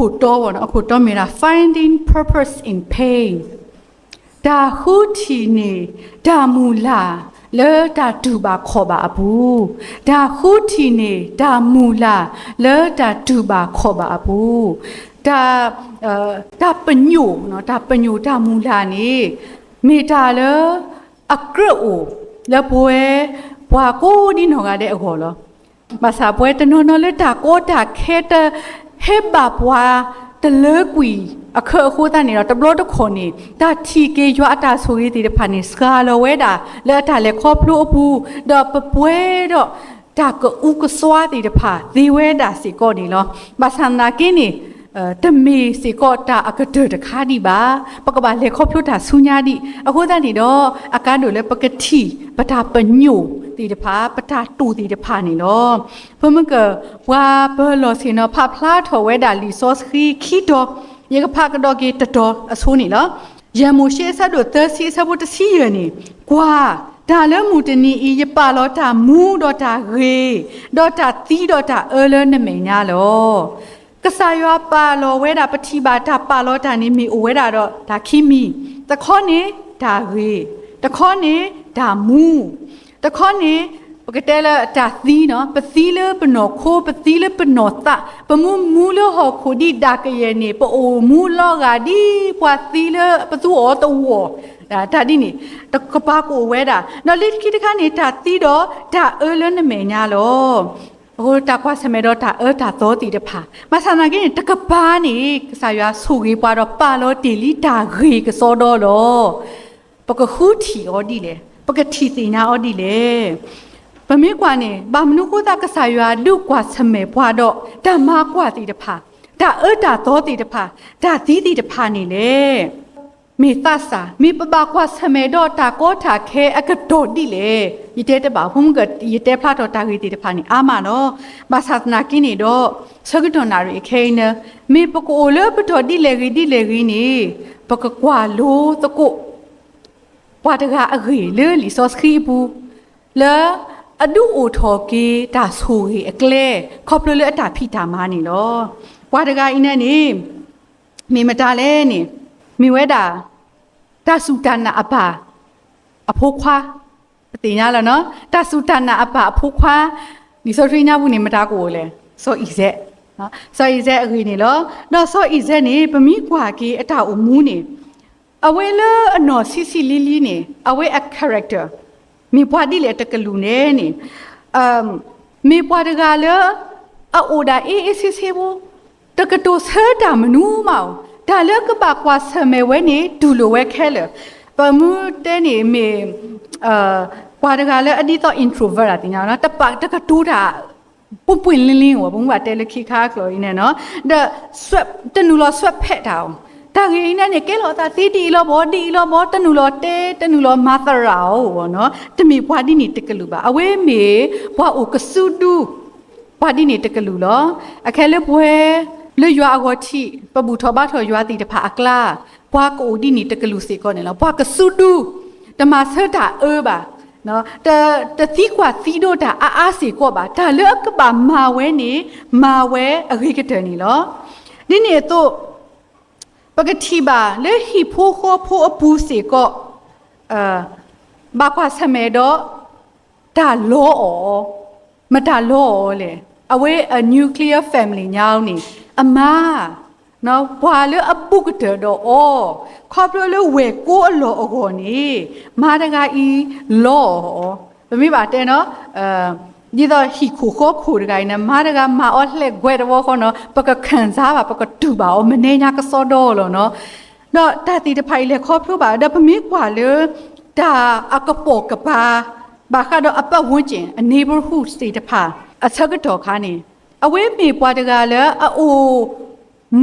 အခုတော့ဘောနော်အခုတော့မြေတာ finding purpose in pain ဒါဟုတီနေဒါမူလာလေဒါဒူပါခေါ်ပါဘူးဒါဟုတီနေဒါမူလာလေဒါဒူပါခေါ်ပါဘူးဒါအဲဒါပညိုနော်ဒါပညိုဒါမူလာနေမေတာလေအကရအိုလေပွဲဘွာကိုဒီနော်ကတဲ့အခေါ်လော มาสาပွဲတနော်နော်လက်တာကိုတာခဲတ ဟေဘဘွာတလေကွီအခါခိုးတန်နေတော့တဘလို့တခွန်နေတာထီကေရွာအတာဆိုရေးတဲ့ဖာနေစကာလဝဲတာလက်အတာလက်ခေါပလို့ဘူးတော့ပပွဲတော့ဒါကဥကစွာတဲ့ဖာဒီဝဲတာစီကောနေလောမဆန္ဒကင်းနေအဲ တမေစီကောတာအကဒတခါဒီပါပကပါလေခေါပလို့တာဆူညာဒီအခုတန်နေတော့အကားတို့လည်းပကတိပတာပညိုတီတဖာပတာတူတီတဖာနေလောဖမကဝါဘလောစင်နဖဖလာထော်ဝဲတာလီဆော့ခီခီတော့ရေကဖကတော့ကေတတော်အဆိုးနေလောရမိုရှိဆတ်တို့သစီဆဘတ်စီရနေကွာဒါလည်းမူတနီဤရပါလောတာမူတော့တာရေတော့တာသီးတော့တာအဲလနမိန်ညာလော ကဆာရွာပါလောဝဲတာပတိပါတာပါလောတာနေမီအဝဲတာတော့ဒါခိမီတခေါနေဒါရေတခေါနေဒါမူတခေါနေပကတဲလာတာသီနော်ပသီလပနောခိုပသီလပနောတပမူမူလဟခိုဒီဒါကရနေပအိုမူလောကဒီပွာသီလပသူဩတဝဒါဒါဒီနေတကပါကိုဝဲတာနော်လိခိတခနေတာသီတော့ဒါအဲလနမေညာလော ဟိုတာခွာစမေတော့တာအဲတာသောတီတဖာမဆန္ဒကင်းတကပါနေကစားရွာဆူကြီးပွားတော့ပါလောတီလီတာခေကစောတော့လောပကခုတီဩဒီလေပကတိတိနာဩဒီလေပမေကွာနေဘာမနုကိုတာကစားရွာလူကွာစမေပွားတော့ဓမ္မကွာတီတဖာဒါအဲတာသောတီတဖာဒါသီးတီတဖာနေလေ မေတ္တာစာမေပပကွာစမေတော့တာကောတာခဲအကတော်ဒီလေယတဲ့တပါဖုံးကယတဲ့ဖလာတော့တာခေတီတဖာနေအာမနော်မသသနာကိနေတော့ဆကတော်နာရီခဲနေမေပကိုလေပတော်ဒီလေကြီးဒီလေကြီးနေပကကွာလိုတကုဘွာတကအခေလေလီစောစခီဘူးလေအဒူအိုထော်ကေဒါဆူဟေအကလဲခေါပလလေအတာဖိတာမာနေလောဘွာတကအင်းနဲ့နေမေမတာလဲနေမိဝဲတာ ဒါဆူတနာအပါအဖိုးခွာပတိညာလားနော်ဒါဆူတနာအပါအဖိုးခွာဒီဆိုထရင်းညာဘူးနေမတာကိုလေဆိုဤဇက်နော်ဆိုဤဇက်အခေနေလောတော့ဆိုဤဇက်နေပမိကွာကေအတာအမူးနေအဝဲလအနော်စီစီလီလီနေအဝဲအ character မိဘွားဒီလေတကလူနေနေအမ်မိဘွားတကလေအိုဒါအေးအေးစီစီဘူးတကတိုဆဲတာမနူးမောင် ဒါလေကပကွာဆမဲဝဲနေဒူလိုဝဲခဲလေပမှုတဲနေမေအာကွာတကလေအဒီတော့ introvert တာတင်ညာနော်တပတကတိုးတာပွပွလင်းလင်းဟောဘုံကတဲလခိခါကလိုရင်းနဲ့နော်ဒါ swap တနူလော swap ဖက်တာအောင်တာဂိင်းနဲ့ကဲလောတာတီတီလောဘောတီလောဘောတနူလောတဲတနူလောမသရာဘောနော်တမီဘွားဒီနီတကလူပါအဝဲမေဘွားအိုကဆုတူဘွားဒီနီတကလူလောအခဲလေပွဲ လေရွာအကောတိပပူထောဘာထောရွာတီတဖာအကလာဘွားကိုဒီနီတကလူစေကောနေလောဘွားကဆုတူတမဆတာအေးပါနော်တတသီကွာသီတို့တာအားအားစီကောပါဒါလေကပါမာဝဲနေမာဝဲအခိကတဲ့နီလောဒီနေတော့ပကတိပါလေဟီဖိုခိုဖိုအပူစီကောအာဘာကွာဆမဲတော့ဒါလောဩမဒါလောဩလေ အဝေး a nuclear family ညောင်းနေအမနော်ဘွာလေအပုကတဲ့တော့ဩခေါပလလေဝဲကိုအလောအခေါ်နေမာတကဤလောဩဘမိပါတဲ့နော်အဲဒီတော့ဟီခုခိုခုတကိုင်းနမာတကမာအောလှက်ခွဲတော့ခေါနော်ပကခံစားပါပကတူပါဩမနေညာကစောတော့လို့နော်တော့တတိတဖိုင်လေခေါပလို့ပါဒါပမိကွာလေဒါအကပိုကပါဘာကတော့အပတ်ဝန်းကျင် a neighborhood state တဖာ အချက်ကတော့ခါနေအဝေးမေပွားတကလည်းအို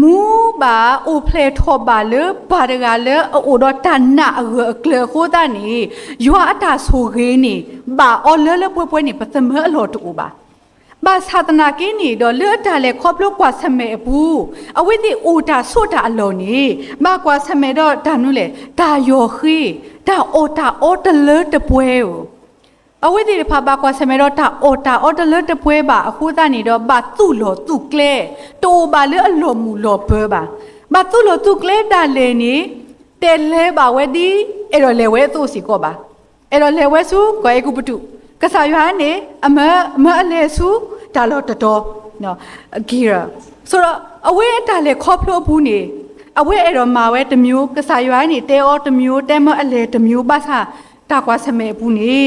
မူပါအိုဖလေထောပါလေဘာတကလည်းအိုတော့တနာအကလေခိုးတာနေရွာအတာဆိုခင်းနေဘာအော်လဲလဲပွဲပွဲနေပသမအလော်တူပါဘာသာတနာကင်းနေတော့လွတ်တာလေခေါပလို့ကွာဆမဲဘူးအဝိတိအိုတာဆွတ်တာအလော်နေမကွာဆမဲတော့ဒါနုလေဒါယောခေဒါအိုတာအိုတလေတပွဲကို အဝိဒီဖာဘာကွာစမေတော့တာအော်တာအော်တလတပွဲပါအခုတနေတော့ဘာသူ့လောသူ့ကလဲတိုဘာလေအလောမူလောပွဲပါဘာသူ့လောသူ့ကလဲတာလေနေတဲလဲပါဝဲဒီအဲ့တော့လေဝဲသူ့စီကောပါအဲ့တော့လေဝဲစုကိုအေကုပတုကဆာရွာနေအမအမအလဲစုဒါတော့တတော်နော်အဂီရာဆိုတော့အဝဲတာလေခေါ်ဖလို့ဘူးနေအဝဲအဲ့တော့မာဝဲတစ်မျိုးကစားရွာနေတဲအောတစ်မျိုးတဲမအလေတစ်မျိုးပါစား တာကွာစမဲဘူးနေ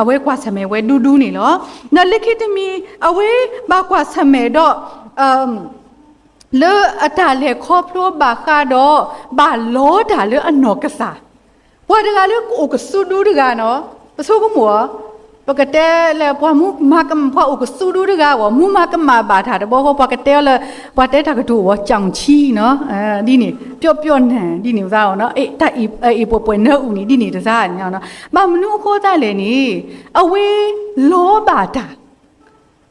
အဝဲကွာစမဲဝဲဒူးဒူးနေလောနော်လက်ခိတမီအဝဲဘာကွာစမဲတော့အမ်လေအတားလေခေါပလိုဘာခါတော့ဘာလောတာလေအနော်ကစားဘွာတကလေကိုကဆူဒူးတကနော်ပစိုးကမော ပကတဲလေဘွာမူမကမ်ဘွာအိုကဆူဒူးတကဝမူမကမ်မဘာတာတဘောဟောပကတဲလေဘွာတဲတာကတူဝကြောင်ချီနော်အဲဒီနေပျော့ပျော့နန်ဒီနေစားအောင်နော်အေးတိုက်အေးပွပွနဲ့ဦးနေဒီနေတစားညောင်းနော်မမနုခိုးတာလေနေအဝေးလောဘာတာ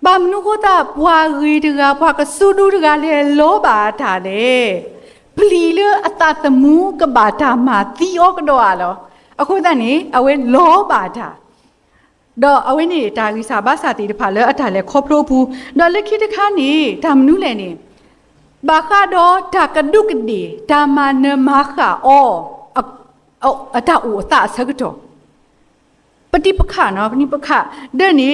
ဘာမနုခိုးတာဘွာရီတကဘွာကဆူဒူးတကလေလောဘာတာလေပလီလေအတသမူကဘာတာမာတီအောကတော့အလောအခုတည်းနေအဝေးလောဘာတာ တော့အဝင်းနေတာဂီစာဘာစာတီတဖာလဲအတားလဲခေါပလိုဘူးတော့လက်ခိတခါနေဒါမနုလဲနေဘာခါတော့ဒါကဒုကဒီဒါမနမခါအောအောအတာဦးအတာဆကတော့ပฏิပခါနော်ပฏิပခါဒဲနေ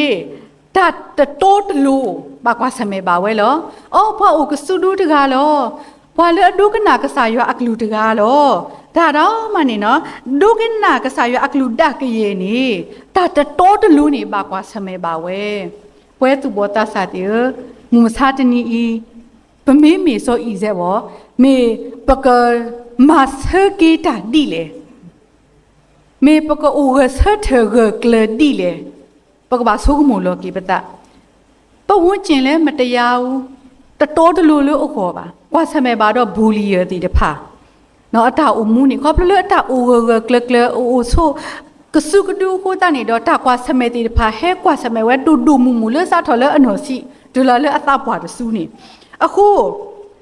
ဒါတတိုးတလူဘာကွာဆမေပါဝဲလောအောဖွာဦးကစုဒူတကားလောဘွာလေဒုကနာကဆာရွာအကလူတကားလော ဒါတော့မနေနော်ဒုကနာကဆာရွာအကလူတကရေနေဒါတတိုးတလူနေဘာကွာဆမေပါဝဲပွဲသူဘောတဆာတေမူစာတနီဤပမေမေဆိုဤဇဲဘောမေပကမဆကီတာဒီလေမေပကအိုဂဆတ်ထဂကလဒီလေပကဘာဆုကမလောကိပတပဝန်းကျင်လဲမတရားဘူးတတော်တလူလို့အခေါ်ပါကွာဆမဲပါတော့ဘူလီရတီတဖာ နော်အတာအမှုနေခေါပလအတာအိုဂကလကလအိုဆိုကစုကဒူကိုတနေတော့တာကွာဆမဲတီတဖာဟဲကွာဆမဲဝဲတူတူမူမူလဲစားထော်လဲအနော်စီဒူလာလဲအသပွားတဆူနေအခု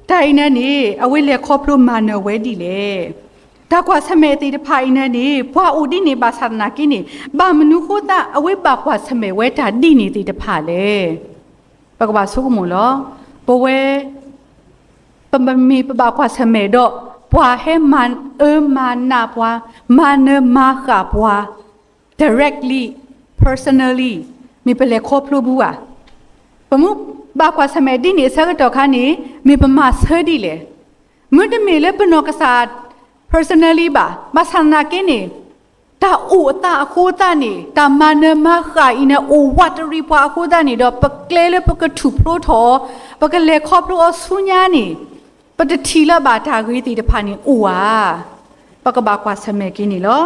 တိုင်နေနေအဝိလေခေါပလိုမာနဝဲဒီလေဒါကွာဆမေတီတဖိုင်နေနေဘွာဦးဒီနေပါသနာကိနေဘာမနုခိုတာအဝိပါကွာဆမေဝဲတာဒီနေတီတဖာလေပကဘာဆုကမလောဘဝဲပမမီပဘာကွာဆမေတော့ ဘွာဟဲမန်အမနာဘွာမနမခဘွာ directly personally မိပလေခေါပလူဘူးอ่ะပမှုဘာကွာဆမေဒီနေဆကတော့ခါနေမိပမဆဲဒီလေမွတ်တမေလေပနောကစား personally ပါမဆန္နာကင်းနေတာအိုအတာအခိုးတာနေတာမနမခါအင်းအိုဝတ်ရီပွားအခိုးတာနေတော့ပကလေလေပကထူပရိုထောပကလေခေါပရိုဆူညာနေ ပတတီလာဘာတာဂရီတီတဖာနေအိုဝါပကဘာကွာဆမဲကင်းနေလော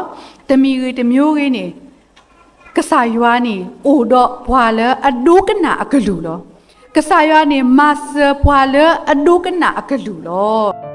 တမီရီတမျိုးကင်းနေကဆာယွာနေအိုတော့ဘွာလအဒိုကနာအကလူလောကဆာယွာနေမဆဘွာလအဒိုကနာအကလူလော